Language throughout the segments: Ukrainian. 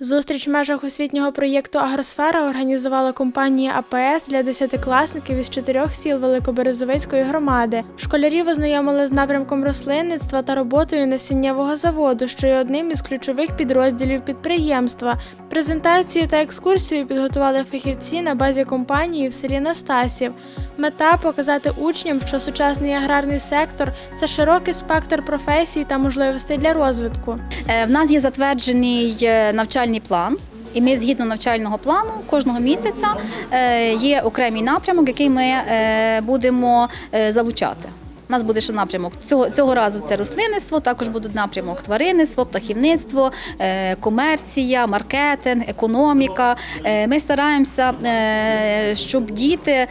Зустріч в межах освітнього проєкту Агросфера організувала компанія АПС для десятикласників із чотирьох сіл Великоберезовицької громади. Школярів ознайомили з напрямком рослинництва та роботою насіннєвого заводу, що є одним із ключових підрозділів підприємства. Презентацію та екскурсію підготували фахівці на базі компанії в селі Настасів. Мета показати учням, що сучасний аграрний сектор це широкий спектр професій та можливостей для розвитку. Е, В нас є затверджений е, навчальний план. І ми згідно навчального плану кожного місяця е, є окремий напрямок, який ми е, будемо е, залучати. У нас буде ще напрямок цього цього разу. Це рослинництво, також будуть напрямок тваринництво, птахівництво, комерція, маркетинг, економіка. Ми стараємося, щоб діти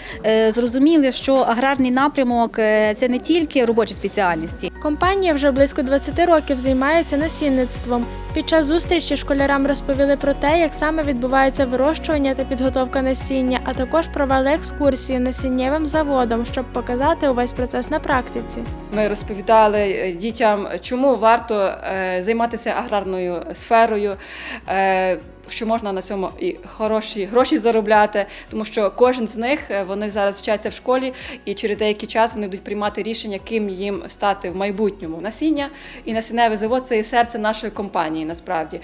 зрозуміли, що аграрний напрямок це не тільки робочі спеціальності, Компанія вже близько 20 років займається насінництвом. Під час зустрічі школярам розповіли про те, як саме відбувається вирощування та підготовка насіння, а також провели екскурсію насіннєвим заводом, щоб показати увесь процес на практиці. Ми розповідали е, дітям, чому варто е, займатися аграрною сферою. Що можна на цьому і хороші гроші заробляти, тому що кожен з них е, вони зараз вчаться в школі, і через деякий час вони будуть приймати рішення, ким їм стати в майбутньому. Насіння і насінневий завод це і серце нашої компанії. Насправді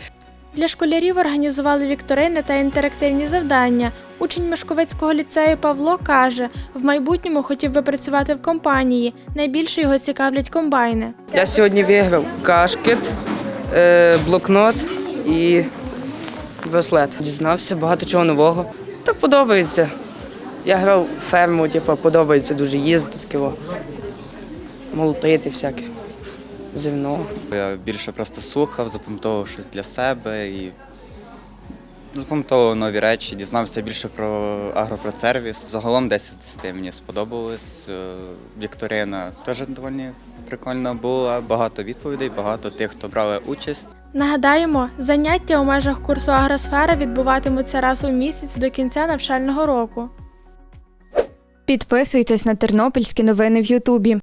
Для школярів організували вікторини та інтерактивні завдання. Учень Мешковецького ліцею Павло каже, в майбутньому хотів би працювати в компанії. Найбільше його цікавлять комбайни. Я сьогодні виграв кашкет, е, блокнот і браслет. Дізнався багато чого нового. Так подобається. Я грав ферму, типу, подобається дуже їздити, таке, молотити всяке. Зерно. Я більше просто слухав, запам'ятовував щось для себе і запам'ятовував нові речі, дізнався більше про агропроцервіс. Загалом 10 з 10 мені сподобалось. Е, Вікторина теж доволі прикольна була. Багато відповідей, багато тих, хто брали участь. Нагадаємо, заняття у межах курсу Агросфера відбуватимуться раз у місяць до кінця навчального року. Підписуйтесь на тернопільські новини в Ютубі.